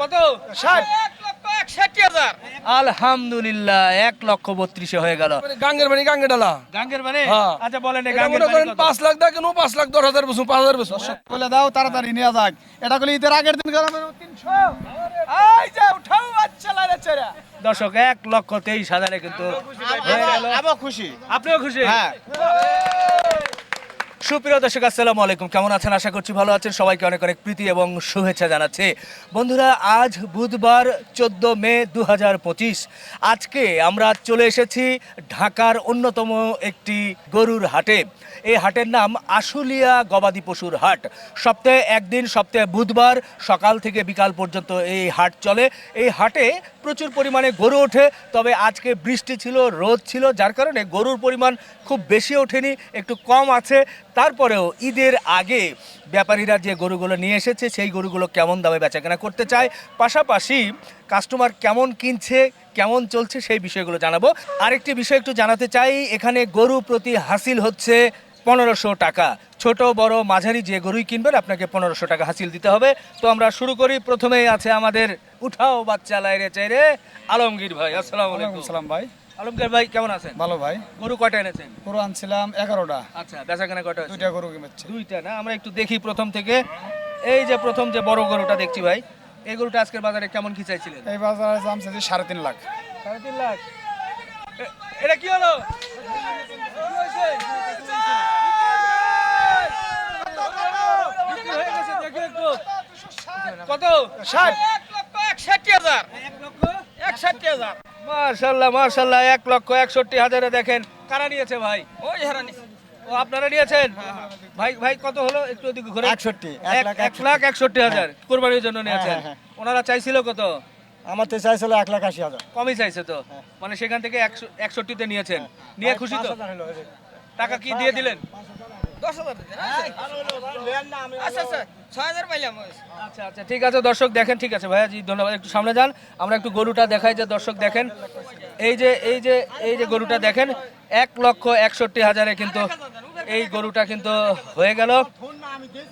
কত? ষাট। এক লক্ষ আলহামদুলিল্লাহ এক লক্ষ বত্রিশে হয়ে গেল। গাঙ্গের বাড়ি গাঙ্গে ডালা। গাঙ্গের মানে হ্যাঁ। আচ্ছা বলেন গাঙ্গের বাড়ি পাঁচ লাখ টাকা কেন পাঁচ লাখ দশ হাজার বসুন পাঁচ হাজার বসুন। বলে দাও তাড়াতাড়ি নিয়ে যাক। এটা করলে ঈদের আগের দিন গেলাম। তিনশো দর্শক এক লক্ষ তেইশ হাজারে কিন্তু হয়ে গেল। খুশি। আপনিও খুশি? হ্যাঁ। সুপ্রিয় দর্শক, আসসালামু আলাইকুম। কেমন আছেন? আশা করছি ভালো আছেন। সবাইকে অনেক অনেক প্রীতি এবং শুভেচ্ছা জানাচ্ছি। বন্ধুরা, আজ বুধবার চোদ্দ মে দু হাজার পঁচিশ। আজকে আমরা চলে এসেছি ঢাকার অন্যতম একটি গরুর হাটে। এই হাটের নাম আশুলিয়া গবাদি পশুর হাট। সপ্তাহে একদিন, সপ্তাহে বুধবার সকাল থেকে বিকাল পর্যন্ত এই হাট চলে। এই হাটে প্রচুর পরিমাণে গরু ওঠে, তবে আজকে বৃষ্টি ছিল, রোদ ছিল, যার কারণে গরুর পরিমাণ খুব বেশি ওঠেনি, একটু কম আছে। তারপরেও ঈদের আগে ব্যাপারীরা যে গরুগুলো নিয়ে এসেছে, সেই গরুগুলো কেমন দামে বেচাকেনা করতে চায়, পাশাপাশি কাস্টমার কেমন কিনছে, কেমন চলছে, সেই বিষয়গুলো জানাব। আরেকটি বিষয় একটু জানাতে চাই, এখানে গরু প্রতি হাসিল হচ্ছে পনেরোশো টাকা। ছোট বড় মাঝারি যে গরুই কিনবেন আপনাকে পনেরোশো টাকা হাসিল দিতে হবে। তো আমরা শুরু করি। প্রথমেই আছে আমাদের উঠাও বাচ্চা লাইরে চাইরে আলমগীর ভাই। আসসালাম আলাইকুম। সালাম ভাই। আলমগীর ভাই কেমন আছেন? ভালো ভাই। গরু কয়টা এনেছেন? গরু আনছিলাম এগারোটা। আচ্ছা বেচাকেনা কয়টা? দুইটা গরু কিনছে। দুইটা না? আমরা একটু দেখি প্রথম থেকে। এই যে প্রথম যে বড় গরুটা দেখছি ভাই এই গরুটা আজকের বাজারে কেমন কি চাইছিলেন? এই বাজারে দাম চাইছি সাড়ে তিন লাখ। সাড়ে তিন লাখ। এটা কি হলো বিক্রি হয়ে গেছে, দেখি একটু। কত? ষাট। একষট্টি হাজার। একষট্টি হাজার। মার্শাল্লাহ মার্শাল্লাহ এক লক্ষ একষট্টি হাজারে দেখেন। কারা নিয়েছে ভাই? ওই হারানি ও আপনারা নিয়েছেন? ভাই ভাই কত হলো? একটু ওদিকে ঘুরে। একষট্টি, এক এক লাখ একষট্টি হাজার কোরবানির জন্য নিয়েছেন। হ্যাঁ, ওনারা চাইছিল কত? আমার তো চাইছিল এক লাখ আশি হাজার। কমই চাইছে তো? মানে সেখান থেকে একশো একষট্টিতে নিয়েছেন। নিয়ে খুশি তো? টাকা কি দিয়ে দিলেন? দশ হাজার আচ্ছা আচ্ছা ছয় হাজার পাইলাম আচ্ছা আচ্ছা ঠিক আছে দর্শক দেখেন ঠিক আছে ভাইয়া জি ধন্যবাদ। একটু সামনে যান আমরা একটু গরুটা দেখাই যে দর্শক দেখেন। এই যে এই যে এই যে গরুটা দেখেন এক লক্ষ একষট্টি হাজারে কিন্তু এই গরুটা কিন্তু হয়ে গেল।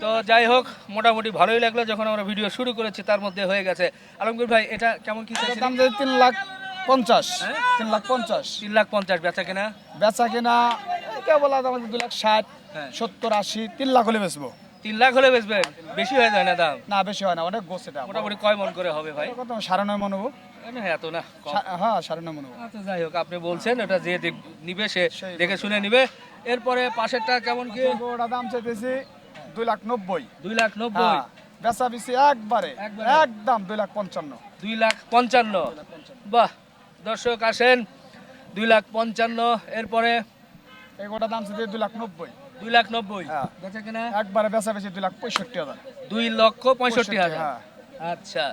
তো যাই হোক মোটামুটি ভালোই লাগল যখন আমরা ভিডিও শুরু করেছি তার মধ্যে হয়ে গেছে। আলমগীর ভাই এটা কেমন কি? দাম তিন লাখ পঞ্চাশ হ্যাঁ? তিন লাখ পঞ্চাশ। তিন লাখ পঞ্চাশ বেচা কেনা? বেচা কিনা কেবল আছে দুই লাখ ষাট। সত্তর আশি তিন লাখ হলে বেচবো। তিন লাখ হলে বেচবেন? বেশি হয়ে যায় না দাম? না বেশি হয় না অনেক গোছ এটা। মোটামুটি কয় মন করে হবে ভাই? কত? সাড়ে নয় মন হব। এত না হ্যাঁ সাড়ে নয় মন হব। আচ্ছা যাই হোক আপনি বলছেন ওটা যে নিবে সে দেখে শুনে নিবে। এরপরে পাশেরটা কেমন কি? ওটা দাম চাইতেছি দুই লাখ নব্বই। দুই লাখ নব্বই? হ্যাঁ, বেচা বেশি একবারে? একদম দুই লাখ পঞ্চান্ন। দুই লাখ পঞ্চান্ন। বাহ দর্শক আসেন দুই লাখ পঞ্চান্ন। এরপরে? এই গোটা দাম চাইতে দুই লাখ নব্বই। দুই লাখ নব্বই। হ্যাঁ। বেচা কিনা? একবারে বেচা বেশি দুই লাখ পঁয়ষট্টি হাজার। দুই লক্ষ পঁয়ষট্টি হাজার। হ্যাঁ। আচ্ছা।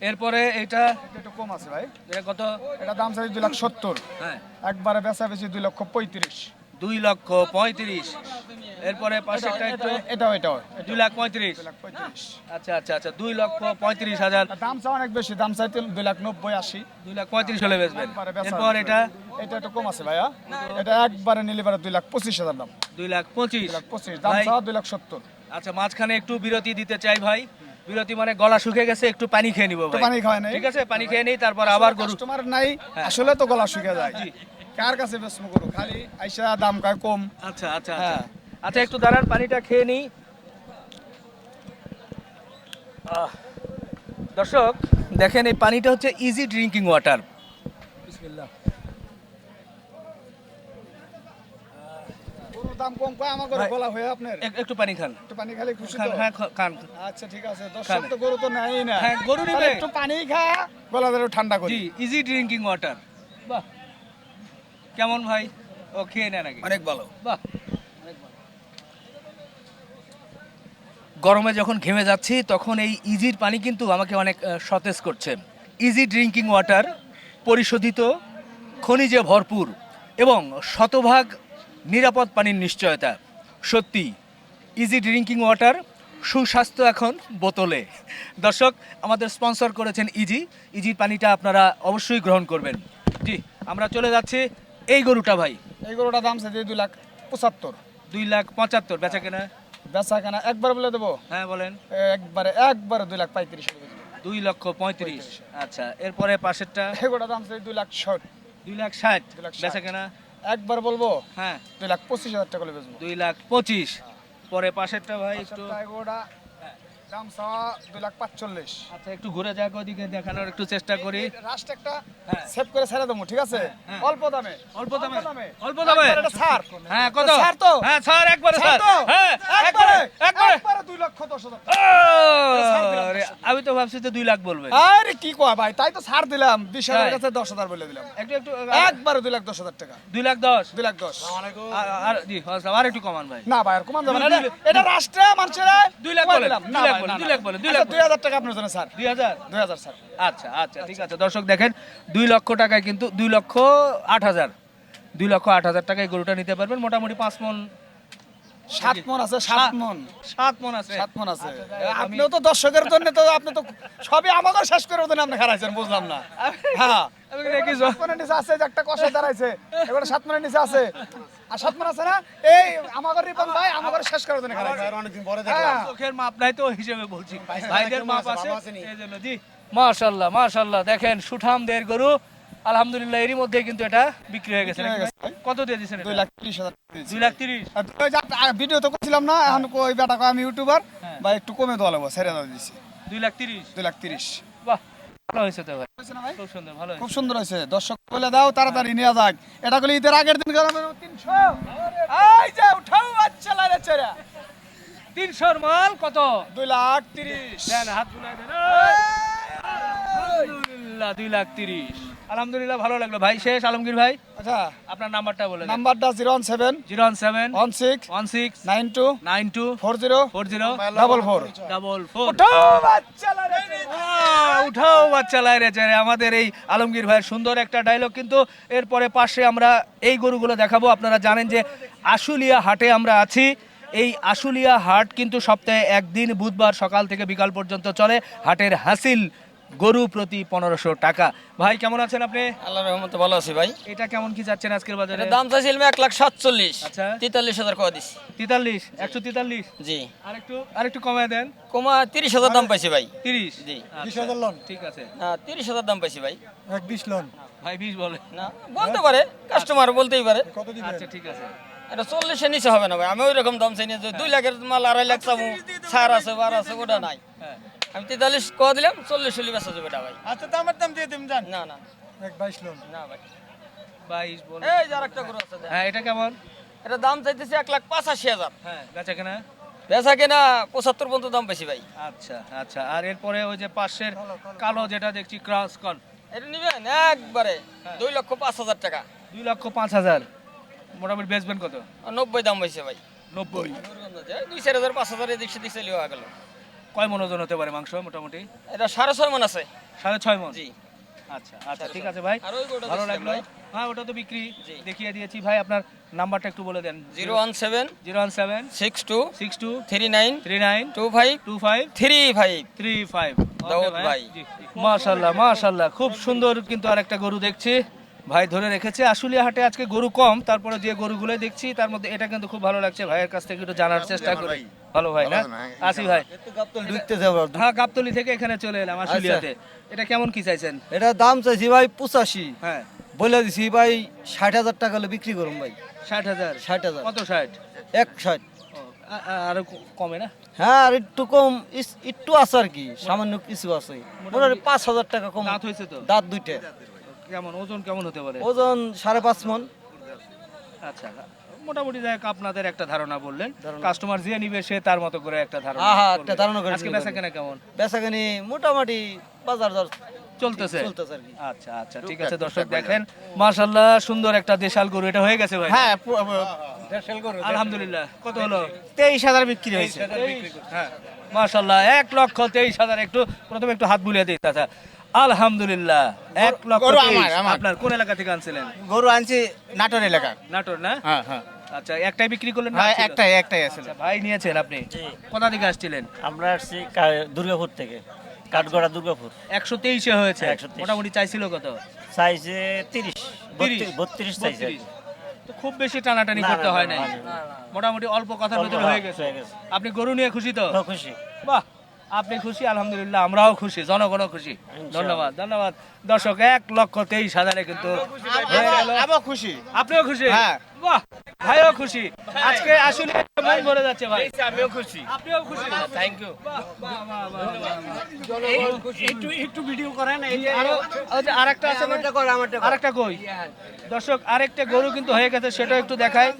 এরপরে এটা? একটু কম আছে ভাই। এটা কত? এটা দাম চাইছে দুই লাখ সত্তর। হ্যাঁ। একবারে বেচা বেশি দুই লক্ষ পঁয়ত্রিশ। দুই লক্ষ পঁয়ত্রিশ। এরপরে পাশেরটা একটু এটাও এটাও দুই লাখ পঁয়ত্রিশ। আচ্ছা আচ্ছা আচ্ছা দুই লক্ষ পঁয়ত্রিশ হাজার। দাম চা অনেক বেশি দাম চাইতে দুই লাখ নব্বই আশি। দুই লাখ পঁয়ত্রিশ হলে বেচবেন। এরপর এটা? এটা একটু কম আছে ভাইয়া। এটা একবারে নিলে পারে দুই লাখ পঁচিশ হাজার দাম। দুই লাখ পঁচিশ। লাখ পঁচিশ দাম চা দুই লাখ সত্তর। আচ্ছা মাঝখানে একটু বিরতি দিতে চাই ভাই। বিরতি মানে গলা শুকে গেছে একটু পানি খেয়ে নিবো ভাই। পানি খাওয়াই নাই? ঠিক আছে পানি খেয়ে নিই তারপর আবার গরু কাস্টমার নাই হ্যাঁ। আসলে তো গলা শুকে যায়। কার কাছে বেসমো করো খালি আইসা দাম কয় কম। আচ্ছা আচ্ছা আচ্ছা। হ্যাঁ। আচ্ছা একটু দাঁড়ান পানিটা খেয়ে নিই। দর্শক দেখেন এই পানিটা হচ্ছে ইজি ড্রিঙ্কিং ওয়াটার দাম কম কয়? আমার গরু গলা হয়ে আপনার? একটু পানি খান। একটু পানি খালি খুশি তো? হ্যাঁ খান। আচ্ছা ঠিক আছে। দর্শক তো গরু তো নেই না। হ্যাঁ, গরু নিবে। একটু পানি খা গলা ধরে ঠান্ডা করি। জি ইজি ড্রিঙ্কিং ওয়াটার বাহ। কেমন ভাই? ও খেয়ে নেয় নাকি অনেক ভালো। বাহ। গরমে যখন ঘেমে যাচ্ছি তখন এই ইজির পানি কিন্তু আমাকে অনেক সতেজ করছে। ইজি ড্রিঙ্কিং ওয়াটার পরিশোধিত খনিজে ভরপুর এবং শতভাগ নিরাপদ পানির নিশ্চয়তা। সত্যি ইজি ড্রিঙ্কিং ওয়াটার সুস্বাস্থ্য এখন বোতলে। দর্শক আমাদের স্পন্সর করেছেন ইজি ইজির পানিটা আপনারা অবশ্যই গ্রহণ করবেন। জি আমরা চলে যাচ্ছি এই গরুটা ভাই। এই গরুটার দাম চাইছে দুই লাখ পঁচাত্তর। দুই লাখ পঁচাত্তর বেচা কেনা বেচা কেনা একবার বলে দেবো? হ্যাঁ বলেন। একবারে একবারে দুই লাখ পঁয়ত্রিশ দুই লক্ষ পঁয়ত্রিশ। আচ্ছা এরপরে পাশেরটা? এগুলো দাম চাই দুই লাখ ষাট। দুই লাখ ষাট দুই লাখ ষাট। বেচা কেনা একবার বলব? হ্যাঁ। দুই লাখ পঁচিশ হাজার টাকা বেচবো। দুই লাখ পঁচিশ। পরে পাশেরটা ভাই একটু দাম চাওয়া দুই লাখ পাঁচচল্লিশ। আচ্ছা একটু ঘুরে যাক ওদিকে দেখানোর একটু চেষ্টা করি। লাস্ট একটা হ্যাঁ। সেভ করে ছেড়ে দেবো ঠিক আছে? হ্যাঁ। অল্প দামে। অল্প দামে। অল্প দামে। একবার এটা ছাড়। হ্যাঁ কত? ছাড় তো। হ্যাঁ ছাড় একবারে ছাড় ছাড়। হ্যাঁ একবারে। একবারে দুই লক্ষ দশ হাজার। আমি তো ভাবছি যে দুই লাখ বলবে আরে কি কয় ভাই? তাই তো ছাড় দিলাম। বিশ হাজার কাছে দশ হাজার বলে দিলাম। একটু একটু একবারে দুই লাখ দশ হাজার টাকা। দুই লাখ দশ? দুই লাখ দশ। আর- জি আর একটু কমান ভাই। না ভাই আর কমান যাবে না এটা- রাষ্ট্রে মানুষের দুই লাখ বলেন, দুই লাখ বলেন, দুই লাখ বলেন, দুই লাখ দুই হাজার টাকা আপনার জন্য স্যার। দুই হাজার? দুই হাজার স্যার। আচ্ছা আচ্ছা ঠিক আছে। দর্শক দেখেন দুই লক্ষ টাকায় কিন্তু দুই লক্ষ আট হাজার। দুই লক্ষ আট হাজার টাকায় গরুটা নিতে পারবেন। মোটামুটি পাঁচ মন। সাত মন আছে সাত মন। সাত মন আছে। সাত মন আছে। আচ্ছা, আপনিও তো দর্শকের জন্য তো আপনি তো সবই আমাকে শেষ করে ওদের আপনি হারাইছেন বুঝলাম না। হ্যাঁ। আছে একটা কষে দাঁড়াইছে এবারে সাত মনের নিচে আছে। আর সাত আছে না এই আমাকে রিপন ভাই আমাকে শেষ করে ওদের অনেকদিন পরে হ্যাঁ। চোখের মাপ নাই তো হিসেবে বলছি। ভাইদের মাপ আছে? জি। মাশাল্লাহ মাশাল্লাহ। দেখেন সুঠাম দের গরু আলহামদুলিল্লাহ এরই মধ্যে কিন্তু এটা বিক্রি হয়ে গেছে। কত দিয়ে দিয়েছেন দুই লাখ ত্রিশ হাজার দুই লাখ ভিডিও তো করছিলাম না এখন ওই বেটা কয় আমি ইউটিউবার হ্যাঁ। বা একটু কমে দেওয়া লাগবো ছেড়ে দিয়েছি দুই লাখ তিরিশ? দুই লাখ তিরিশ। বাহ। ভালো হয়েছে তো ভাই। হয়েছে না ভাই? খুব সুন্দর ভালো হয়েছে। খুব সুন্দর হয়েছে। দর্শক বলে দাও তাড়াতাড়ি নিয়ে যাক। এটা করলে ঈদের আগের দিন গরমের তিনশো। এই যে উঠাও আচ্ছা লাগে ছেড়ে তিনশোর মাল কত? দুই লাখ তিরিশ। দেন হাত বুলাই দেন। দুই লাখ তিরিশ। আলহামদুলিল্লাহ ভালো লাগল। ভাই শেষ আলমগীর ভাই আচ্ছা। আপনার নাম্বারটা বলে নাম্বারটা zero one seven zero one seven one six one six nine two nine two four zero four zero double four. Double four. উঠাও বাচ্চা লাইরে চারে আমাদের এই আলমগীর ভাইয়ের সুন্দর একটা ডায়লগ কিন্তু এরপরে পাশে আমরা এই গরুগুলো দেখাবো। আপনারা জানেন যে আশুলিয়া হাটে আমরা আছি। এই আশুলিয়া হাট কিন্তু সপ্তাহে একদিন বুধবার সকাল থেকে বিকাল পর্যন্ত চলে। হাটের হাসিল গরু প্রতি পনেরোশো টাকা। ভাই কেমন আছেন আপনি? আল্লাহ রহমতে ভালো আছি ভাই। এটা কেমন কি যাচ্ছেন আজকের বাজারে? দাম চাইছিলাম এক লাখ সাতচল্লিশ। আচ্ছা। তেতাল্লিশ হাজার কয়া দিছি। তেতাল্লিশ একশো তেতাল্লিশ? জি। আরেকটু আরেকটু কমে দেন। কমা তিরিশ হাজার দাম পাইছি ভাই। তিরিশ? জি। আচ্ছা, ঠিক আছে। না তিরিশ হাজার দাম পাইছি ভাই। এক বিশ লোন ভাই বিশ বলে। না বলতে পারে কাস্টমার বলতেই পারে। আচ্ছা ঠিক আছে। এটা চল্লিশের নিচে হবে না ভাই আমি ওই রকম দাম চাই না দুই লাখের মাল আড়াই লাখ চাবো ছাড় আছে বার আছে ওটা নাই। হ্যাঁ। আমি তেতাল্লিশ কয়া দিলাম চল্লিশ হলে বেচা যাবে এটা ভাই। আচ্ছা দামের দাম দিয়ে দিম জান না না। এক বাইশ লোন। না ভাই। বাইশ বলে। এই যে আরেকটা গরু আছে হ্যাঁ এটা কেমন? এটা দাম চাইতেছে এক লাখ পঁচাশি হাজার। হ্যাঁ বেচা কেনা? বেচা কেনা পঁচাত্তর পর্যন্ত দাম বেশি ভাই। আচ্ছা আচ্ছা। আর এরপরে ওই যে পাশের কালো যেটা দেখছি ক্রস কন। এটা নিবেন? একবারে। দুই লক্ষ পাঁচ হাজার টাকা। দুই লক্ষ পাঁচ হাজার। মোটামুটি বেচবেন কত? নব্বই দাম হয়েছে ভাই। নব্বই। দুই চার হাজার পাঁচ হাজার এদিক সেদিক চলে হয়ে গেল। কয় মন ওজন হতে পারে মাংস মোটামুটি? এটা সাড়ে ছয় মন আছে। সাড়ে ছয় মন? জি। আচ্ছা আচ্ছা ঠিক আছে ভাই। ভালো লাগল। হ্যাঁ ওটা তো বিক্রি। দেখিয়ে দিয়েছি। ভাই আপনার নাম্বারটা একটু বলে দেন। Zero one seven zero one seven six two six two three nine three nine two five two five three five. Three five. Dawood ভাই। মাশাল্লাহ মাশাল্লাহ। খুব সুন্দর কিন্তু আরেকটা গরু দেখছি। ভাই ধরে রেখেছে। আসলে হাটে আজকে গরু কম তারপরে যে গরুগুলো দেখছি তার মধ্যে এটা কিন্তু খুব ভালো লাগছে। ভাইয়ের কাছ থেকে একটু জানার চেষ্টা করি। ভালো ভাই না? আসি ভাই। হ্যাঁ গাবতলি থেকে এখানে চলে এলাম আশুলিয়াতে। এটা কেমন কি চাইছেন? এটা দাম চাইছি ভাই পঁচাশি। হ্যাঁ। বলে দিছি ভাই ষাট হাজার টাকা হলে বিক্রি করুন ভাই। ষাট হাজার? ষাট হাজার। কত ষাট? এক ষাট। আরও কমে না? হ্যাঁ আর একটু কম একটু আছে আর কি সামান্য কিছু আছে। পাঁচ হাজার টাকা কম। দাঁত হয়েছে তো? দাঁত দুইটা। কেমন ওজন কেমন হতে পারে? ওজন সাড়ে পাঁচ মন। আচ্ছা মোটামুটি যাই আপনাদের একটা ধারণা বললেন। কাস্টমার যে নিবে সে তার মতো করে একটা ধারণা হ্যাঁ, একটা ধারণা করে আজকে বেচা কেনা কেমন? বেচাখানি মোটামুটি বাজার দর চলতেছে? চলতেছে আর কি। আচ্ছা আচ্ছা ঠিক আছে দর্শক দেখেন। মাশাআল্লাহ সুন্দর একটা দেশাল গরু এটা হয়ে গেছে ভাই? হ্যাঁ আলহামদুলিল্লাহ কত হলো? তেইশ হাজার বিক্রি হয়েছে। হ্যাঁ মাশাআল্লাহ এক লক্ষ তেইশ হাজার। একটু প্রথমে একটু হাত বুলিয়ে দিই আলহামদুলিল্লাহ এক লক্ষ। আপনার কোন এলাকা থেকে আনছিলেন? গরু আনছি নাটোর এলাকা। নাটোর না? হ্যাঁ হ্যাঁ। আচ্ছা একটাই বিক্রি করলেন না হ্যাঁ একটাই একটাই আছে আচ্ছা ভাই নিয়েছেন আপনি। কোথা থেকে আসছিলেন? আমরা আসছি দুর্গাপুর থেকে কাঠগড়া দুর্গাপুর। একশো তেইশে হয়েছে। 123 মোটামুটি চাইছিল কত? সাইজে তিরিশ। তিরিশ? বত্রিশ। তো খুব বেশি টানাটানি করতে হয় না, নাই? মোটামুটি অল্প কথার ভিতরে গেছে। হয়ে গেছে। আপনি গরু নিয়ে খুশি তো? খুশি। বাহ! আপনি খুশি? আলহামদুলিল্লাহ আমরাও খুশি জনগণও খুশি। ধন্যবাদ ধন্যবাদ। দর্শক এক লক্ষ তেইশ হাজারে কিন্তু হয়ে খুশি। আপনিও খুশি? হ্যাঁ। বাহ ভাইও খুশি। আজকে আসলে মন ভরে যাচ্ছে ভাই। আমিও খুশি। আপনিও খুশি? থ্যাংক ইউ একটু একটু ভিডিও করেন এই যে আরও আরেকটা আছে আমারটা আমারটা আরেকটা কই? দর্শক আরেকটা গরু কিন্তু হয়ে গেছে সেটা একটু দেখায়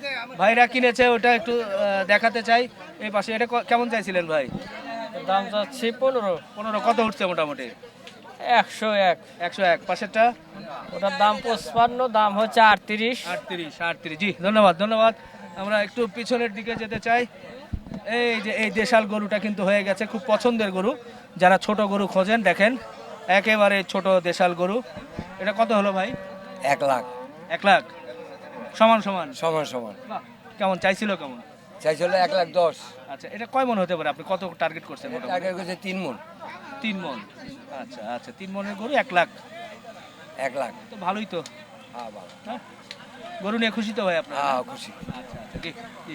ভাইরা কিনেছে ওটা একটু দেখাতে চাই। এই পাশে এটা কেমন চাইছিলেন ভাই? দাম চাচ্ছি পনেরো। পনেরো কত উঠছে মোটামুটি? একশো এক। একশো এক। পাশেরটা? ওটার দাম পঁচপান্ন দাম হচ্ছে আটত্রিশ। আটত্রিশ আটত্রিশ। জি ধন্যবাদ ধন্যবাদ। আমরা একটু পিছনের দিকে যেতে চাই। এই যে এই দেশাল গরুটা কিন্তু হয়ে গেছে খুব পছন্দের গরু। যারা ছোট গরু খোঁজেন দেখেন একেবারে ছোট দেশাল গরু। এটা কত হলো ভাই? এক লাখ। এক লাখ? সমান সমান? সমান সমান। কেমন? চাইছিল কেমন? চাইছিল এক লাখ দশ। আচ্ছা এটা কয় মন হতে পারে? আপনি কত টার্গেট করছেন? টাকা করছে তিন মন। তিন মন। আচ্ছা আচ্ছা তিন মনের গরু এক লাখ। এক লাখ। তো ভালোই তো। হ্যাঁ হ্যাঁ গরু নিয়ে খুশি তো ভাই আপনার? হ্যাঁ খুশি। আচ্ছা আচ্ছা জি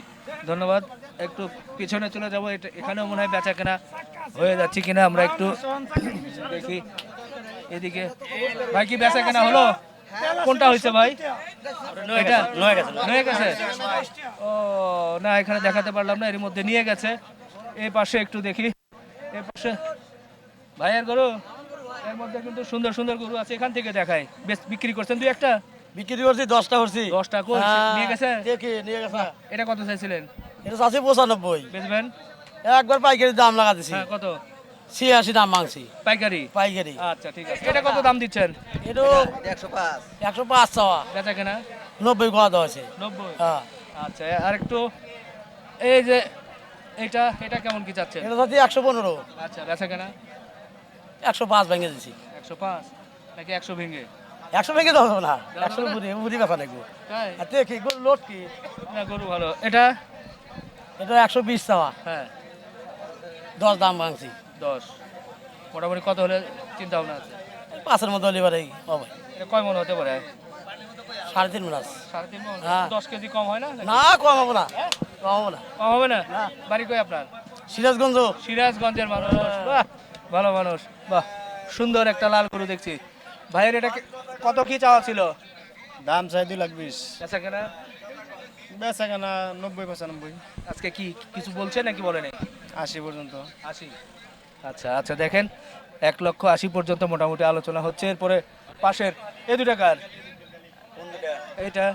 ধন্যবাদ। একটু পিছনে চলে যাব। এটা এখানেও মনে হয় বেচা কেনা হয়ে যাচ্ছে কিনা আমরা একটু দেখি। এদিকে। ভাই কি বেচা কেনা হলো? কোনটা হয়েছে ভাই? এটা নিয়ে গেছে ও না এখানে দেখাতে পারলাম না এর মধ্যে নিয়ে গেছে। এই পাশে একটু দেখি। এই পাশে ভাইয়ের গরু। এর মধ্যে কিন্তু সুন্দর সুন্দর গরু আছে এখান থেকে দেখায় বেশ বিক্রি করছেন দুই একটা? বিক্রি করছি দশটা করছি। দশটা কই নিয়ে গেছে? দেখি নিয়ে গেছে। এটা কত চাইছিলেন? এটা আছে পঁচানব্বই। বেচবেন? একবার পাইকারি দাম লাগাতেছি। হ্যাঁ কত? ছিয়াশি দাম মাংছি পাইকারি? পাইকারি। আচ্ছা ঠিক আছে। এটা কত দাম দিচ্ছেন? এটা একশো পাঁচ একশো পাঁচ চাওয়া। বেচা কেনা নব্বই খাওয়া দেওয়া আছে। নব্বই? হ্যাঁ। আচ্ছা আর একটু এই যে এটা এটা কেমন কি চাচ্ছেন? এটা যাচ্ছে একশো পনেরো। আচ্ছা বেচা কেনা একশো পাঁচ ভেঙে দিছি একশো পাঁচ? নাকি একশো ভেঙে? একশো ভেঙে দেওয়া না। একশো বুড়ি বুড়ি দেখব তাই? আর দেখি গরু লোট কি? না গরু ভালো। এটা? এটা একশো বিশ চাওয়া। হ্যাঁ। দশ দাম ভাঙছি দশ। মোটামুটি কত হলে চিন্তা ভাবনা আছে? পাঁচের মতো এই হবে। এটা কয় মন হতে পারে? সাড়ে তিন মাস সাড়ে তিন মন? হ্যাঁ। দশ কেজি কম হয় না? না কম হব না। কম হব না। কম হবে না? বাড়ি কই আপনার? সিরাজগঞ্জ। সিরাজগঞ্জের মানুষ। বাহ ভালো মানুষ। বাহ সুন্দর একটা লাল গরু দেখছি। ভাইয়ের এটা কত কি চাওয়া ছিল? দাম চাই দুই লাখ বিশ। বেচা কেনা? বেচা কেনা নব্বই পঁচানব্বই। আজকে কি কিছু বলছে নাকি বলেনি আশি পর্যন্ত। আশি। আচ্ছা আচ্ছা দেখেন এক লক্ষ আশি পর্যন্ত মোটামুটি আলোচনা হচ্ছে। এরপরে পাশের এ দুটা কার? এটা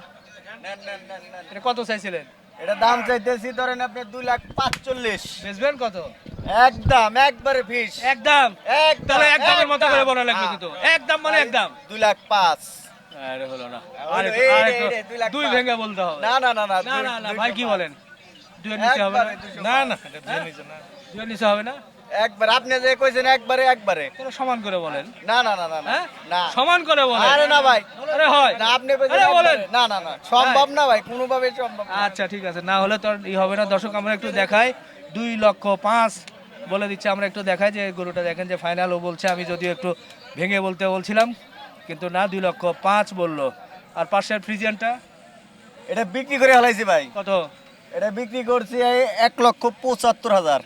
কত চাইছিলেন? এটা দাম চাইতেছি ধরেন আপনি দুই লাখ পাঁচচল্লিশ। বেচবেন কত? একদম একবারে ফিস। একদম? একদম একদমের মতো করে বলা লাগবে হ্যাঁ। কিন্তু। একদম মানে একদম দুই লাখ পাঁচ। আরে হলো না। আরে দুই ভেঙে বলতে হবে। না না না না না না ভাই কি বলেন? দুয়ের নিচে হবে না? না নিচে না। দুয়ের নিচে হবে না? একবার আপনি যে কইছেন একবারে একবারে। সমান করে বলেন। না না না না না হ্যাঁ? না। সমান করে বলেন। আরে না ভাই। আরে হয়। না আপনি কইছেন বলেন। না না না সম্ভব না ভাই কোনোভাবে সম্ভব আচ্ছা ঠিক আছে। না হলে তো ই হবে না। দর্শক আমরা একটু দেখাই। দুই লক্ষ পাঁচ বলে দিচ্ছে আমরা একটু দেখাই যে গরুটা দেখেন যে ফাইনাল ও বলছে। আমি যদিও একটু ভেঙে বলতে বলছিলাম কিন্তু না দুই লক্ষ পাঁচ বলল। আর পাশের ফ্রিজিয়ানটা? এটা বিক্রি করে হালাইছি ভাই। কত? এটা বিক্রি করছি এক লক্ষ পঁচাত্তর হাজার।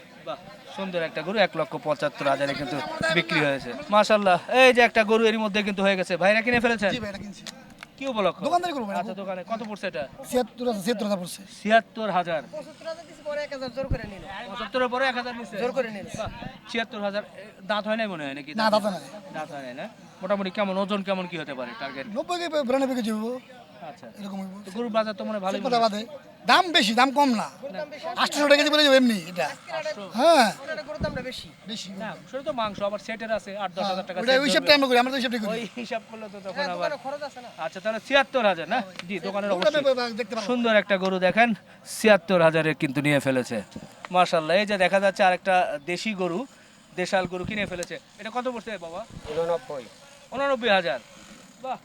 সুন্দর একটা গরু এক লক্ষ পঁচাত্তর হাজারে কিন্তু বিক্রি হয়েছে। মাশাল্লাহ এই যে একটা গরু এর মধ্যে কিন্তু হয়ে গেছে। ভাইরা কিনে ফেলেছেন? কি উপলক্ষ? দোকানদারি করব, আচ্ছা দোকানে কত পড়ছে এটা? পরে দাঁত হয় নাই মনে হয় নাকি? না নাই। দাঁত হয় না? মোটামুটি কেমন ওজন কেমন কি হতে পারে? টার্গেট নব্বই কে বিরানব্বই কেজি হইব আচ্ছা এরকম গরুর বাজার তো মনে হয় কথা বাদে। দাম বেশি দাম কম না। আটশো টাকা কেজি বলে যাব এমনি এটা। হ্যাঁ। বেশি। না সেটা তো মাংস আবার সেটের আছে আট দশ হাজার টাকা ওই হিসাবটা আমরা করি আমরা তো হিসাবটা করি। ওই হিসাব করলে তো তখন আবার আচ্ছা তাহলে ছিয়াত্তর হাজার না? জি দোকানের অবশ্যই। সুন্দর একটা গরু দেখেন ছিয়াত্তর হাজারে কিন্তু নিয়ে ফেলেছে। মার্শাল্লাহ এই যে দেখা যাচ্ছে আরেকটা দেশি গরু দেশাল গরু কিনে ফেলেছে। এটা কত পড়ছে বাবা? উননব্বই হাজার। বাহ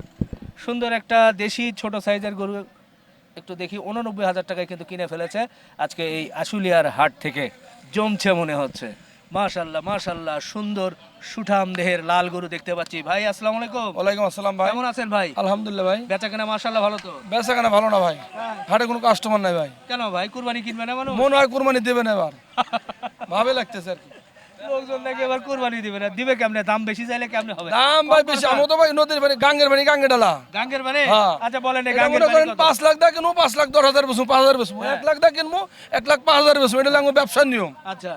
সুন্দর একটা দেশি ছোট সাইজের গরু একটু দেখি উননব্বই হাজার টাকায় কিন্তু কিনে ফেলেছে। আজকে এই আশুলিয়ার হাট থেকে জমছে মনে হচ্ছে। মাশাল্লাহ মাশাল্লাহ সুন্দর সুঠাম দেহের লাল গরু দেখতে পাচ্ছি। ভাই আসসালামু আলাইকুম। ওয়ালাইকুম আসসালাম ভাই। কেমন আছেন ভাই? আলহামদুলিল্লাহ ভাই। বেচা কেনা মাশাল্লাহ ভালো তো? বেচা কেনা ভালো না ভাই। হাটে কোনো কাস্টমার নাই ভাই। কেন ভাই? কুরবানি কিনবে না মনে হয় কুরবানি দেবে না এবার। ভাবে লাগতেছে আর কি। লোকজন নাকি এবার কুরবানি দিবে না। দিবে কেমনে? দাম বেশি চাইলে কেমনে হবে? দাম ভাই বেশি। আমি তো ভাই নদীর পানি গাঙ্গের পানি গাঙ্গে ডালা। গাঙ্গের হ্যাঁ। আচ্ছা বলেন এটা গাঙ্গের পানি করেন কত? পাঁচ লাখ দা কিনবো পাঁচ লাখ দশ হাজার বেসবো এক লাখ দা কিনবো এক লাখ পাঁচ হাজার বেসবো এটা লাগবে ব্যবসার নিয়ম। আচ্ছা।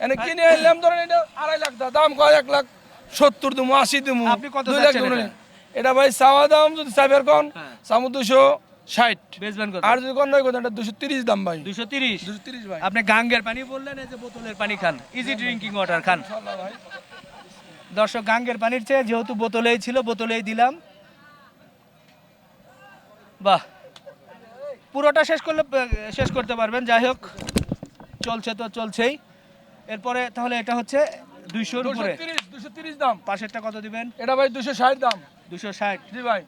এনে কিনে এলাম ধরেন এটা লাখ দা দাম কয় এক লাখ? সত্তর দিমু আশি দিমু। আপনি কত চাচ্ছেন এটা? ভাই চাওয়া দাম যদি চাইবার কোন হ্যাঁ। চামু দুশো ষাট। কত? আর যদি কোন এটা দুশো তিরিশ দাম ভাই। দুশো তিরিশ? দুশো তিরিশ ভাই। আপনি গাঙ্গের পানি বললেন এই যে বোতলের পানি খান। ইজি ড্রিঙ্কিং ওয়াটার খান। ভাই। দর্শক গাঙ্গের পানির চেয়ে যেহেতু বোতলেই ছিল বোতলেই দিলাম। বাহ। পুরোটা শেষ করলে শেষ করতে পারবেন। যাই হোক চলছে তো চলছেই। এরপরে তাহলে এটা হচ্ছে দুইশোর উপরে। তিরিশ দুশো তিরিশ দাম। পাশেরটা কত দিবেন? এটা ভাই দুশো ষাট দাম। দুশো ষাট। জি ভাই।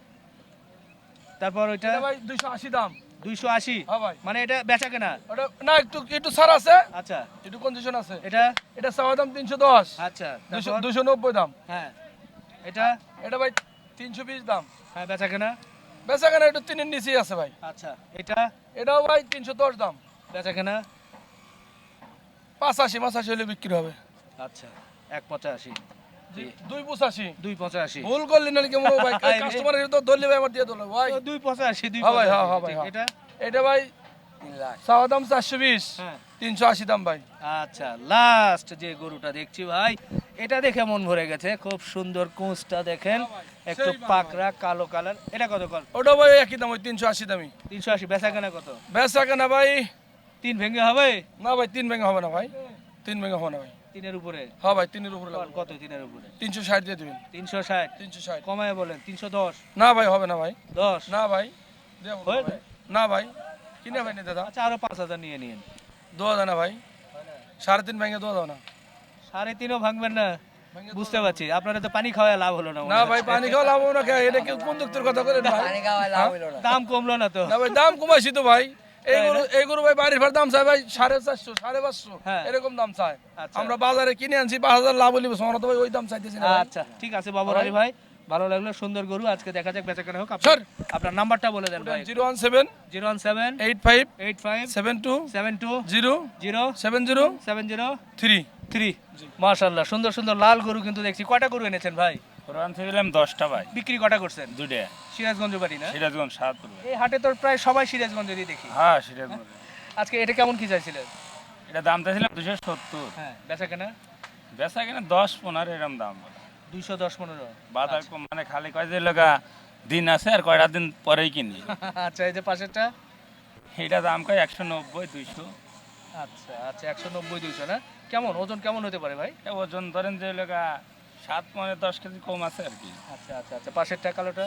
তারপর ওইটা? ভাই দুশো আশি দাম। দুইশো আশি? হ্যাঁ ভাই। মানে এটা বেচা কেনা? ওটা না একটু একটু ছাড় আছে। আচ্ছা। একটু কনসেশন আছে। এটা? এটা চাওয়া দাম তিনশো দশ। আচ্ছা দুশো তারপর? দুশো নব্বই দাম। হ্যাঁ। এটা? এটা ভাই তিনশো বিশ দাম। হ্যাঁ বেচা কেনা? বেচা কেনা একটু তিনের নিচেই আছে ভাই। আচ্ছা এটা? এটাও ভাই তিনশো দশ দাম। বেচা কেনা? পাঁচাশি মাসাশি হলে বিক্রি হবে। আচ্ছা এক পঁচাশি। জি, দুই পঁচাশি দুই পঁচাশি ভুল করলি না কেমন ভাই? এই- কাস্টমার তো ধরলি ভাই আমার দিয়ে দিল। ভাই ও, দুই পঁচাশি দুই হ্যাঁ ভাই, হ্যাঁ, হ্যাঁ ভাই, হ্যাঁ। এটা? এটা ভাই চাওয়া দাম চারশো বিশ তিনশো আশি দাম ভাই। আচ্ছা লাস্ট যে গরুটা দেখছি ভাই এটা দেখে মন ভরে গেছে খুব সুন্দর কুঁচটা দেখেন একটু পাকড়া কালো কালার এটা কত কল? ওটা ভাই একই দাম ওই তিনশো আশি দামি তিনশো আশি বেচা কেনা কত? বেচা কেনা ভাই তিন ভেঙে হবে? না ভাই তিন ভেঙে হবে না ভাই তিন ভেঙে হবে না ভাই। তিনের উপরে? হ্যাঁ ভাই তিনের উপরে কত- কত তিনের উপরে? তিনশো ষাট দিয়ে দেবেন। তিনশো ষাট? তিনশো ষাট। কমায় বলেন তিনশো দশ? না ভাই হবে না ভাই। দশ? না ভাই না ভাই। না ভাই কিনে ভাই নি দাদা। আচ্ছা আরও পাঁচ হাজার নিয়ে নিন দাও না ভাই। সাড়ে তিন ভেঙে দোয়া দাও না। সাড়ে তিনও ভাঙবেন না? বুঝতে পারছি। আপনারা তো পানি খাওয়া লাভ হলো না না ভাই পানি খাওয়া লাভ হবে না কে? এটা কেউ কোন যুক্তির কথা বলেন ভাই। দাম কমলো না তো। না ভাই দাম কমাইছি তো ভাই। এই গরু এই গরু ভাই বাড়ির ভাড়া দাম চাই ভাই সাড়ে চারশো সাড়ে পাঁচশো হ্যাঁ। এরকম দাম চাই আচ্ছা। আমরা বাজারে কিনে আনছি পাঁচ হাজার লাভ হলি আমরা তো ভাই ওই দাম চাইতেছি না আচ্ছা ঠিক আছে বাবর আলী ভাই। ভালো লাগল সুন্দর গরু। আজকে দেখা যাক বেচা কেনা হোক। স্যার। আপনার নাম্বারটা বলে দেন ভাই। সুন্দর সুন্দর লাল গরু কিন্তু দেখছি। কয়টা গরু এনেছেন ভাই? কোরআন দিলাম দশটা ভাই। বিক্রি কটা করছেন? দুইটা। সিরাজগঞ্জ বাড়ি না? সিরাজগঞ্জ এই হাটে তো প্রায় সবাই সিরাজগঞ্জেরই দেখি। হ্যাঁ সিরাজগঞ্জ। আজকে এটা কেমন কি চাইছিলেন? এটা ছিল দুশো সত্তর। হ্যাঁ বেচা কেনা? বেচা কিনা দশ পনেরো এরকম দাম। দুইশো দশ পনেরো। বাজার মানে খালি কয় যে দিন আছে আর কয়টা দিন পরেই কিনি। আচ্ছা এই যে পাশেরটা? এটা দাম কয় একশো নব্বই দুইশো। আচ্ছা আচ্ছা একশো নব্বই দুইশো না? কেমন? ওজন কেমন হতে পারে ভাই? ওজন ধরেন যে লগা সাত মানে দশ কেজি কম আছে আর কি। আচ্ছা আচ্ছা আচ্ছা। পাশেরটা কালোটা?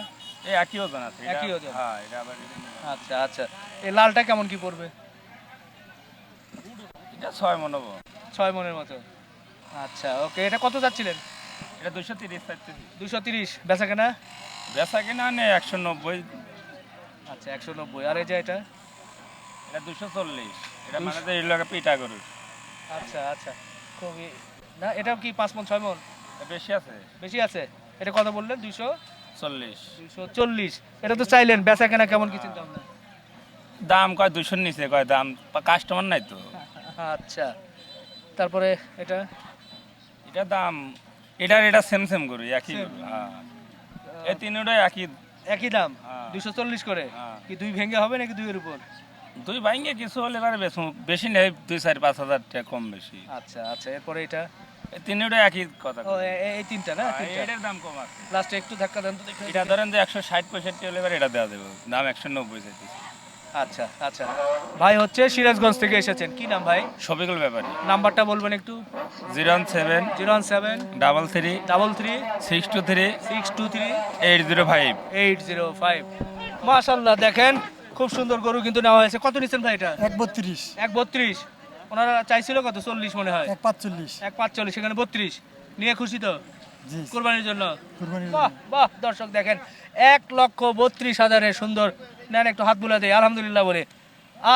এই একই ওজন আছে একই ওজন? হ্যাঁ এটা আবার আচ্ছা আচ্ছা। এই লালটা কেমন কি পড়বে? এটা ছয় মনে হব। ছয় মনের মতো। আচ্ছা ওকে। এটা কত যাচ্ছিলেন এটা দুশো তিরিশ দুশো তিরিশ। বেচা কেনা? বেচা কিনা নেই একশো নব্বই। আচ্ছা একশো নব্বই। আর এই যে এটা? এটা দুশো চল্লিশ। এটা মানে যে এই পিঠা গরু আচ্ছা আচ্ছা। খুবই না এটাও কি পাঁচ মন ছয় মন? বেশি আছে। বেশি আছে? এটা কত বললেন? দুইশো? চল্লিশ। দুইশো চল্লিশ। এটা তো চাইলেন বেচা কেনা কেমন কি চিন্তা ভাবনা? দাম কয়? দুশোর নিচে কয় দাম? কাস্টমার নাই তো। আচ্ছা। তারপরে এটা? এটা দাম এটার এটা সেম সেম গরু একই হ্যাঁ। এই তিনটাই একই। একই দাম? হ্যাঁ। দুশো চল্লিশ করে? হ্যাঁ। কি দুই ভেঙে হবে নাকি দুইয়ের উপর? দুই ভাইঙ্গে কিছু হলে এবারে বেশি বেশি নেই দুই চার পাঁচ হাজার টাকা কম বেশি। আচ্ছা আচ্ছা। এরপরে এটা? একই কথা এই তিনটা না? হ্যাঁ, এটার দাম কম আছে। লাস্টে একটু ধাক্কা দেন তো এটা ধরেন যে একশো ষাট পঁয়ষট্টি হলে এবার এটা দেওয়া দেবো। দাম একশো নব্বই আচ্ছা আচ্ছা। ভাই হচ্ছে সিরাজগঞ্জ থেকে এসেছেন। কি নাম ভাই? সবিকুল ব্যাপারী। নাম্বারটা বলবেন একটু। Zero seven zero one seven double three double three six two three six two three eight zero five. Eight zero five. মাশাল্লাহ দেখেন খুব সুন্দর গরু কিন্তু নেওয়া হয়েছে। কত নিচ্ছেন ভাই এটা? এক বত্রিশ। এক বত্রিশ। ওনারা চাইছিল কত? চল্লিশ মনে হয়। এক পাঁচচল্লিশ। এক পাঁচচল্লিশ সেখানে বত্রিশ। নিয়ে খুশি তো? কোরবানির জন্য? বাহ বাহ দর্শক দেখেন এক লক্ষ বত্রিশ হাজারের সুন্দর নেন একটু হাত বুলা দেয় আলহামদুলিল্লাহ বলে।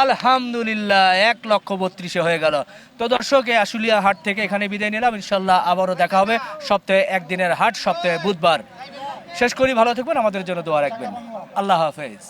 আলহামদুলিল্লাহ এক লক্ষ বত্রিশে হয়ে গেল। তো দর্শক এই আশুলিয়া হাট থেকে এখানে বিদায় নিলাম। ইনশাল্লাহ আবারও দেখা হবে সপ্তাহে একদিনের হাট সপ্তাহে বুধবার। শেষ করি ভালো থাকবেন আমাদের জন্য দোয়া রাখবেন। আল্লাহ হাফেজ।